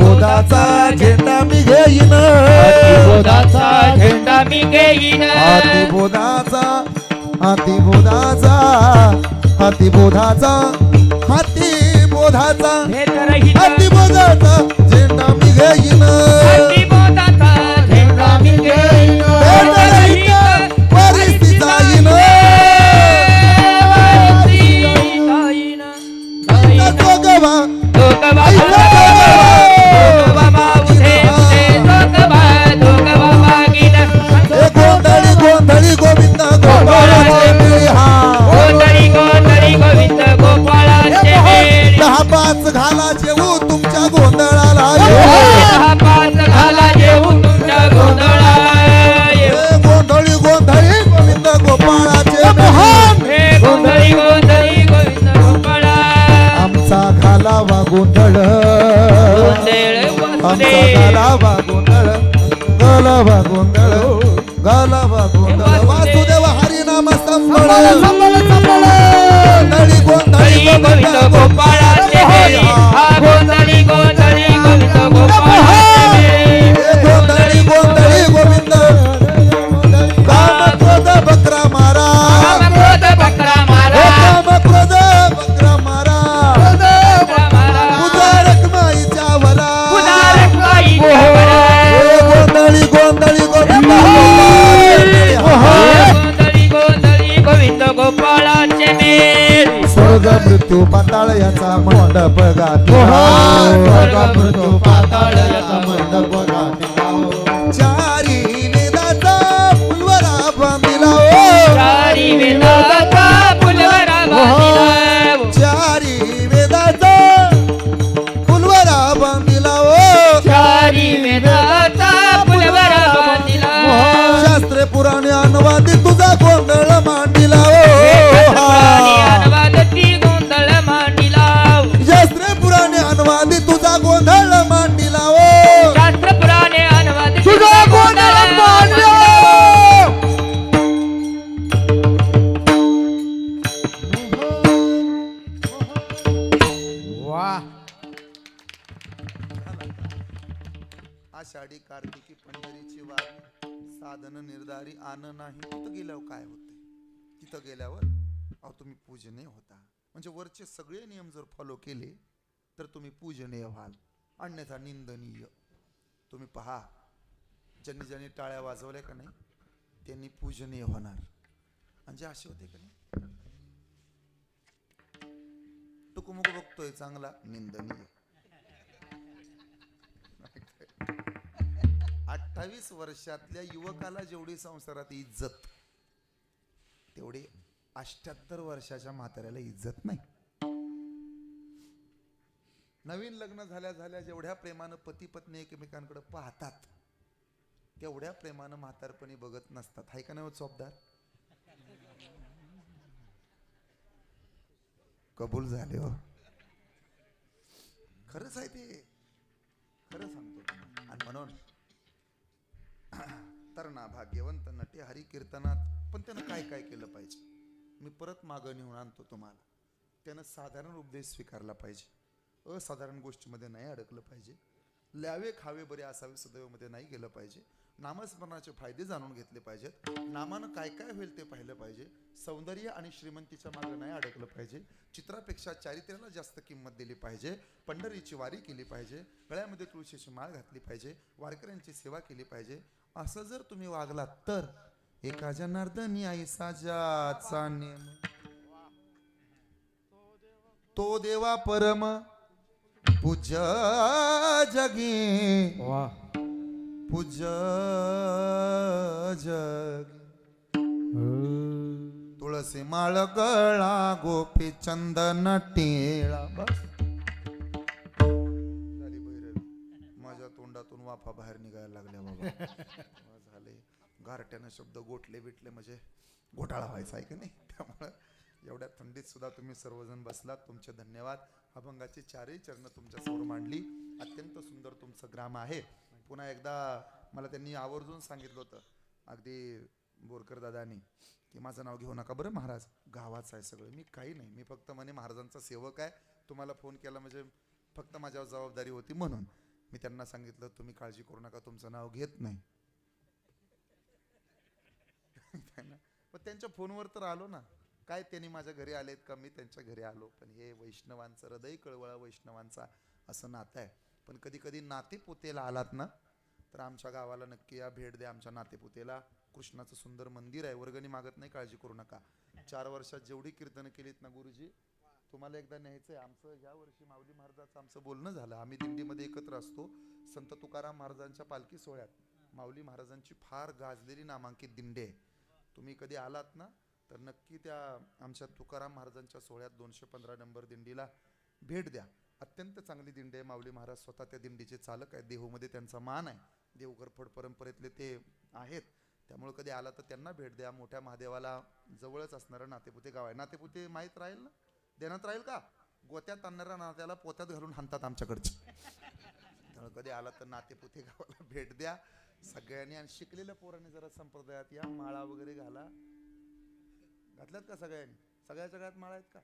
बोधाचा झेंडा मी घेईन. बोधाचा झेंडा मी घेईन. हाती बोधाचा हाती बोधाचा हाती बोधाचा हाती बोधाचा हाती बोधाचा झेंडा मी घेईन. घालावा गोंधळ. आमचा घालावा गोंधळ गलावा गोंधळ गलावा गोंधळ. वासुदेव हरिनाम संबळ गोंधळी गोंधळी गोविंद याचा साधन निर्धारी आन नाही. तिथं गेल्यावर काय होते तिथं गेल्यावर अहो तुम्ही पूजनीय होता. म्हणजे वरचे सगळे नियम जर फॉलो केले तर तुम्ही पूजनीय व्हाल. अन्यथा निंदनीय. तुम्ही पहा ज्यांनी ज्यांनी टाळ्या वाजवल्या का नाही त्यांनी पूजनीय होणार. आणि असे होते का नाही? टुकुमुक बघतोय चांगला निंदनीय. अठ्ठावीस वर्षातल्या युवकाला जेवढी संसारात इज्जत तेवढी अष्ट्याहत्तर वर्षाच्या म्हाताऱ्याला इज्जत नाही. नवीन लग्न झाल्या झाल्या जेवढ्या प्रेमानं पती पत्नी एकमेकांकडे पाहतात तेवढ्या प्रेमानं म्हातारपणी बघत नसतात. हाय का नाही हो चोपदार कबूल झाले हो. खरंच आहे ते. खरं सांगतो. आणि म्हणून तरणा भाग्यवंत नटे हरी कीर्तनात पण त्यानं काय काय केलं पाहिजे? मी परत मागं नेऊन आणतो तुम्हाला. त्यानं साधारण उपदेश स्वीकारला पाहिजे. असाधारण गोष्टीमध्ये नाही अडकलं पाहिजे. ल्यावे खावे बरे असावे सदैवमध्ये नाही गेलं पाहिजे. नामस्मरणाचे फायदे जाणून घेतले पाहिजेत. नामानं काय काय होईल ते पाहिलं पाहिजे. सौंदर्य आणि श्रीमंतीच्या मागे नाही अडकलं पाहिजे. चित्रापेक्षा चारित्र्याला जास्त किंमत दिली पाहिजे. पंढरीची वारी केली पाहिजे. गळ्यामध्ये तुळशीची माळ घातली पाहिजे. वारकऱ्यांची सेवा केली पाहिजे. असं जर तुम्ही वागलात तर एका जनार्दनी आई साजाचा नेम. तो देवा परम पूज्य जगी. वा. पूज्य जगी. तुळसी माळ गळा गोपी चंदन टिळा बस. वाफा बाहेर निघायला लागल्या बाबा. झाले. गारट्यानं शब्द गोठले बिटले म्हणजे घोटाळा व्हायचा आहे की नाही? त्यामुळं एवढ्या थंडीत सुद्धा तुम्ही सर्वजण बसलात. तुमचे धन्यवाद. अभंगाची चारही चरण तुमच्यासमोर मांडली. अत्यंत सुंदर तुमचं ग्राम आहे. पुन्हा एकदा मला त्यांनी आवर्जून सांगितलं होतं. अगदी बोरकर दादानी की माझं नाव घेऊ नका बरं महाराज. गावाचं आहे सगळं. मी काही नाही. मी फक्त म्हणे महाराजांचा सेवक आहे. तुम्हाला फोन केला म्हणजे फक्त माझ्यावर जबाबदारी होती म्हणून. मी त्यांना सांगितलं तुम्ही काळजी करू नका तुमचं नाव घेत नाही. त्यांना- पण त्यांच्या फोनवर तर आलो ना. काय त्यांनी माझ्या घरी आलेत का? मी त्यांच्या घरी आलो. पण हे वैष्णवांचं हृदय कळवळा वैष्णवांचा असं नातं आहे. पण कधी कधी नातेपुतेला आलात ना तर आमच्या गावाला नक्की या भेट द्या आमच्या नातेपुतेला कृष्णाचं सुंदर मंदिर आहे. वर्गणी मागत नाही काळजी करू नका. चार वर्षात जेवढी कीर्तनं केलीत ना गुरुजी तुम्हाला एकदा न्यायचंय. आमचं या वर्षी माऊली महाराजाचं आमचं बोलणं झालं. आम्ही दिंडीमध्ये एकत्र असतो. संत तुकाराम महाराजांच्या पालखी सोहळ्यात माऊली महाराजांची फार गाजलेली नामांकित दिंडी आहे. तुम्ही कधी आलात ना तर नक्की त्या आमच्या तुकाराम महाराजांच्या सोहळ्यात दोनशे पंधरा नंबर दिंडीला भेट द्या. अत्यंत चांगली दिंडी आहे. माऊली महाराज स्वतः त्या दिंडीचे चालक आहेत. देहूमध्ये त्यांचा मान आहे. देवगरफड परंपरेतले ते आहेत. त्यामुळे कधी आला तर त्यांना भेट द्या. मोठ्या महादेवाला जवळच असणारं नातेपुते गाव आहे. नातेपुते माहीत राहील ना? देण्यात राहील का? गोत्यात आणणाऱ्या नात्याला पोत्यात घालून हाणतात आमच्याकडचे. त्यामुळे कधी आला तर नातेपुते गावाला भेट द्या. सगळ्यांनी आणि शिकलेल्या पोरांनी जरा संप्रदायात या माळा वगैरे घाला. घातल्यात का सगळ्यांनी? सगळ्याच्या गळ्यात माळा आहेत का?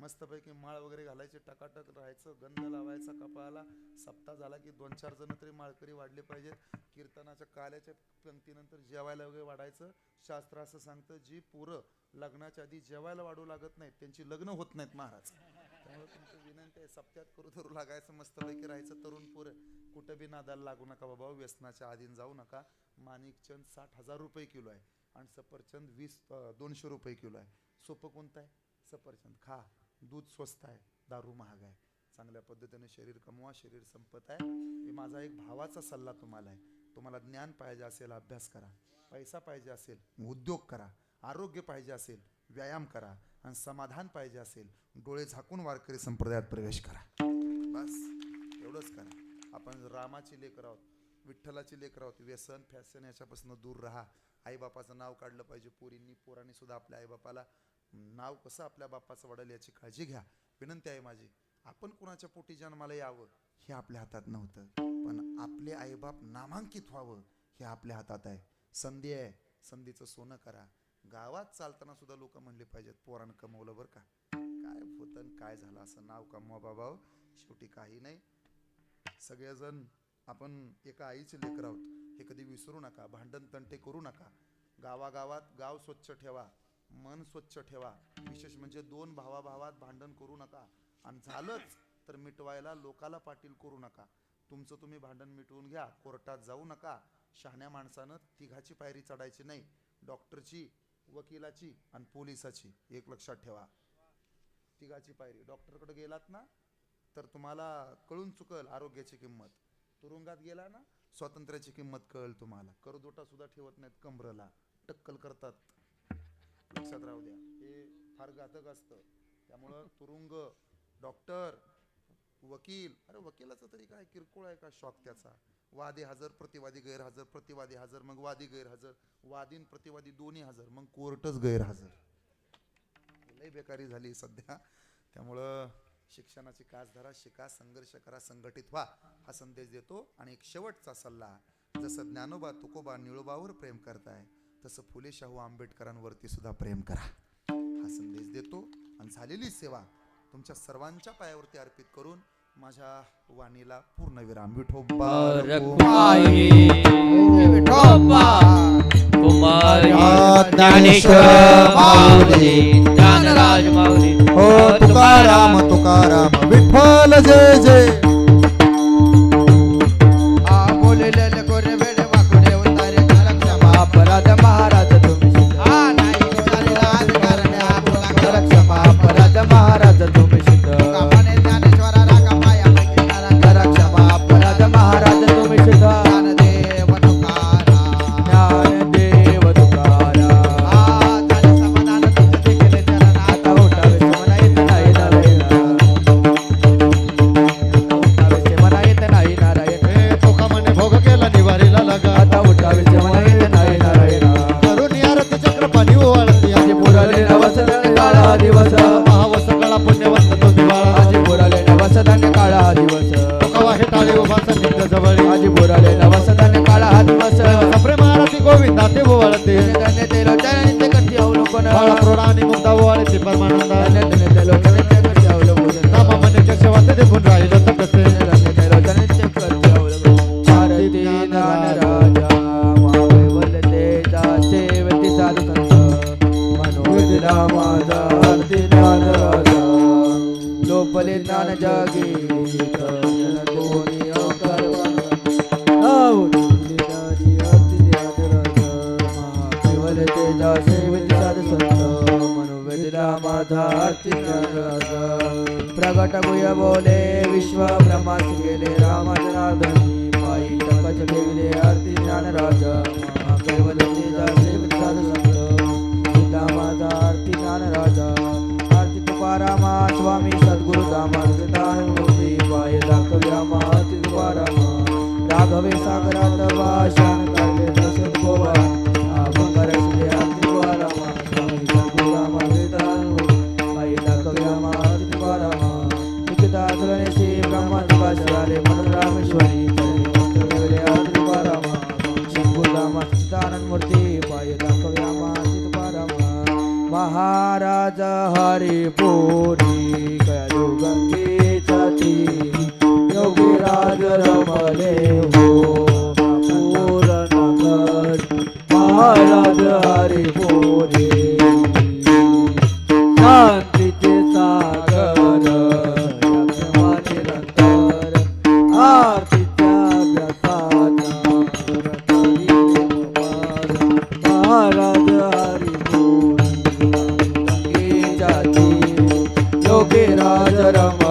मस्तपैकी माळ वगैरे घालायचे टकाटक राहायचं गंध लावायचा कपाळाला. सप्ताह झाला की दोन चार जण तरी माळकरी वाढले पाहिजेत. कीर्तनाच्या काल्याच्या पंक्तीनंतर जेवायला वगैरे वाढायचं. शास्त्र असं सांगतं जी पोरं लग्नाच्या आधी जेवायला वाढू लागत नाहीत त्यांची लग्न होत नाहीत महाराज. त्यामुळे तुमची विनंती आहे सप्त्यात करू धरू लागायचं मस्तपैकी राहायचं. तरुण पोरं कुठं बी नादाला लागू नका बाबा व्यसनाच्या आधीन जाऊ नका. माणिकचंद साठ हजार रुपये किलो आहे. आणि सफरचंद वीस दोनशे रुपये किलो आहे. सोपं कोणतं आहे? सफरचंद खा. दूध स्वस्त आहे दारू महाग आहे. चांगल्या पद्धतीने शरीर कमवा शरीर संपत आहे. हे माझा एक भावाचा सल्ला तुम्हाला आहे. तुम्हाला ज्ञान पाहिजे असेल अभ्यास करा. पैसा पाहिजे असेल उद्योग करा. आरोग्य पाहिजे असेल व्यायाम करा. आणि समाधान पाहिजे असेल डोळे झाकून वारकरी संप्रदायात प्रवेश करा. बस एवढंच करा. आपण रामाची लेकर आहोत विठ्ठलाची लेकर आहोत. व्यसन फॅसन याच्यापासून दूर राहा. आईबापाचं नाव काढलं पाहिजे पोरींनी. पोरांनी सुद्धा आपल्या आईबापाला नाव कसं आपल्या बापाचं वाढेल याची काळजी घ्या. विनंती आहे माझी आपण कुणाच्या पोटी जन्माला यावं हे आपल्या हातात नव्हतं पण आपले आईबाप नामांकित व्हावं हे आपल्या हातात आहे. संधी आहे संधीचं सोनं करा. गावात चालताना सुद्धा लोक म्हणले पाहिजेत पोरानं कमवलं बरं का? काय होतं आणि काय झालं असं नाव कमवा बाबा शेवटी काही नाही. सगळेजण आपण एका आईचे लेकर आहोत हे कधी विसरू नका भांडण तंटे करू नका. गावागावात गाव स्वच्छ ठेवा. मन स्वच्छ ठेवा. विशेष म्हणजे दोन भावाभावात भांडण करू नका. आणि झालंच तर मिटवायला लोकाला पाटील करू नका. तुमचं तुम्ही भांडण मिटवून घ्या. कोर्टात जाऊ नका. शहाण्या माणसानं तिघाची पायरी चढायची नाही. डॉक्टरची वकिलाची आणि पोलिसाची. एक लक्षात ठेवा. तिघाची पायरी. डॉक्टरकडे गेलात ना तर तुम्हाला कळून चुकल आरोग्याची किंमत. तुरुंगात गेला ना स्वातंत्र्याची किंमत कळेल तुम्हाला. करदोटा सुद्धा ठेवत नाहीत कमरला. टक्कल करतात. लक्षात राहू द्या. हे फार घातक असतं. त्यामुळं तुरुंग डॉक्टर वकील अरे वकिलाचं तरी काय किरकोळ आहे का शॉक त्याचा? वादी हजर प्रतिवादी गैरहजर प्रतिवादी हजर मग वादी गैरहजर वादीन प्रतिवादी दोन्ही हजर मग कोर्टच गैरहजर. लय बेकारी झाली सध्या. त्यामुळं शिक्षणाची कास धरा शिका संघर्ष करा संघटित व्हा हा संदेश देतो. आणि एक शेवटचा सल्ला जसं ज्ञानोबा तुकोबा निळोबावर प्रेम करताय तसं फुले शाहू आंबेडकरांवरती सुद्धा प्रेम करा. हा संदेश देतो आणि झालेली सेवा तुमच्या सर्वांच्या पायावरती अर्पित करून माझ्या वाणीला पूर्ण विराम. विठो हो, हो, तुकाराम. विठ्ठल जय जय. वळते धन्य ते लोचन ते करते अवलोकन बाळ प्रोडानी मुक्ता वळते परमानंद। धन्य ते लोचन ते करते अवलोकन नामा मनाच्या शेवात देखून राहिलं तपसे अर्चित प्रगट गुय बोले विश्व ब्रह्मास गेले रामाचराधनी माई टकच आरती ज्ञान राजा संत। सीता आरती ज्ञान राजा आरती तुकारामा स्वामी सद्गुरु दामा दान मूर्ती पाय दाखव्यामा आरती तुकारामा राघवे सागरात वा शान काढले गोवा। ঘরে পড়ি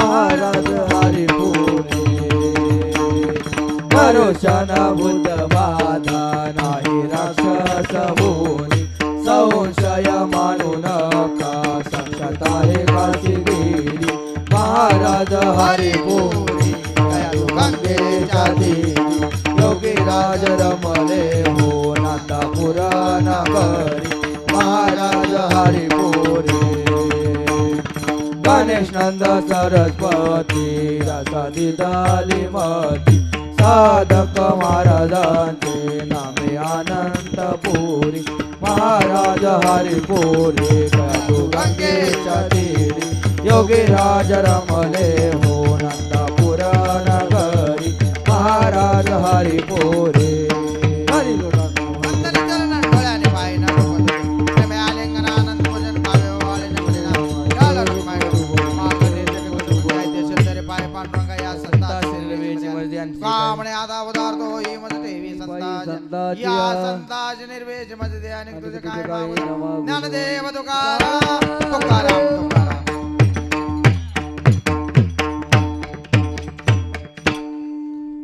महाराज हरिपुरे. भरोशान बुद्ध बाधा नाही राक्षस बोली संशय मानू नका साक्षात आहे काशी गेली महाराज हरिपुरे. कृष्णंद सरस्वती रसादी दाली मती साधक महाराजांचे नामे आनंदपुरी महाराज हरिपुरी गंगेच्या तीरी योगी राज रमले हो नंदपुर नगरी महाराज हरिपुरी आणि तुझे काय ज्ञानदेव तुकाराम.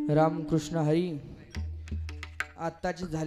रामकृष्ण हरी आत्ताची झाली